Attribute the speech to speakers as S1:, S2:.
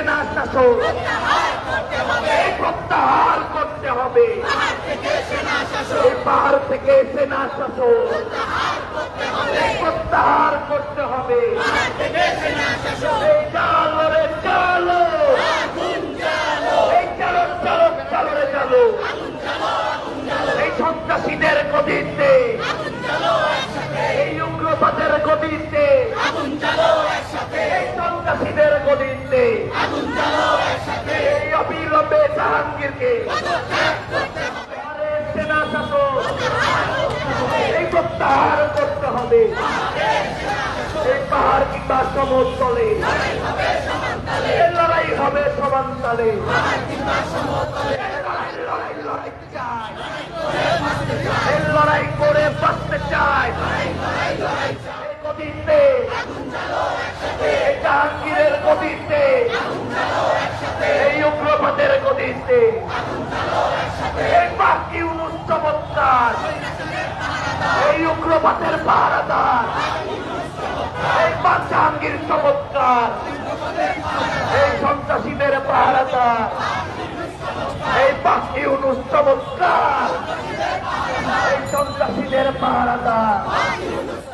S1: সেনা শাসক। এই প্রত্যাহার করতে হবে। পাহাড় থেকে সেনা এই প্রত্যাহার করতে হবে। এই সন্ত্রাসীদের গতিতে গতিতে এই অবিলম্বে জাহাঙ্গীরকে। সেনা শাসক। এই প্রত্যাহার করতে হবে। এই পাহাড় কিংবা সমতলে। লড়াই হবে সমান্তলে লড়াই করে বাঁচতে এই জাহাঙ্গীরের গতিতে। এই উগ্রবাদের গতিতে। এই বাকি চমৎকার। এই উগ্রবাদের পাহারাদার। এই বা জাহাঙ্গীর চমৎকার। এই সন্ত্রাসীদের পাহারাদার। এই বাকি উনুস চমৎকার। এই সন্ত্রাসীদের পাহারাদার।